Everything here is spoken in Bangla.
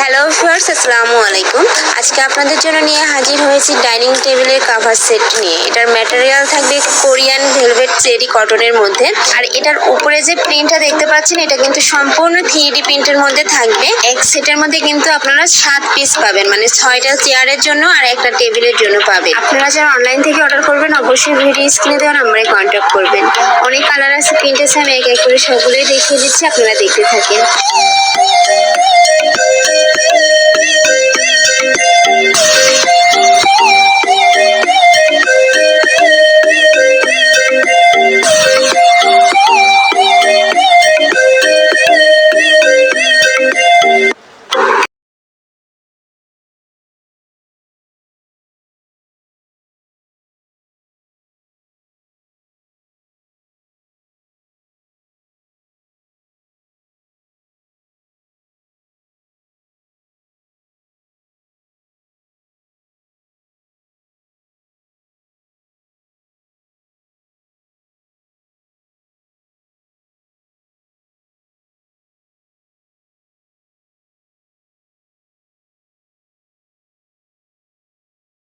হ্যালো ভিউয়ার্স আসসালামু আলাইকুম। আজকে আপনাদের জন্য নিয়ে হাজির হয়েছি ডাইনিং টেবিলের কাভার সেট নিয়ে। এটার ম্যাটেরিয়াল থাকবে কোরিয়ান ভেলভেট চেরি কটনের মধ্যে। আর এটার উপরে যে প্রিন্টটা দেখতে পাচ্ছেন, এটা কিন্তু সম্পূর্ণ থ্রি ডি প্রিন্টের মধ্যে থাকবে। এক সেটের মধ্যে কিন্তু আপনারা সাত পিস পাবেন মানে ছয়টা চেয়ারের জন্য আর একটা টেবিলের জন্য পাবেন। আপনারা যারা অনলাইন থেকে অর্ডার করবেন, অবশ্যই ভিডিও স্ক্রিনে দেওয়া নাম্বারে কন্ট্যাক্ট করবেন। অনেক কালার আছে প্রিন্ট আছে আমি এক এক করে সবগুলোই দেখিয়ে দিচ্ছি, আপনারা দেখতে থাকেন।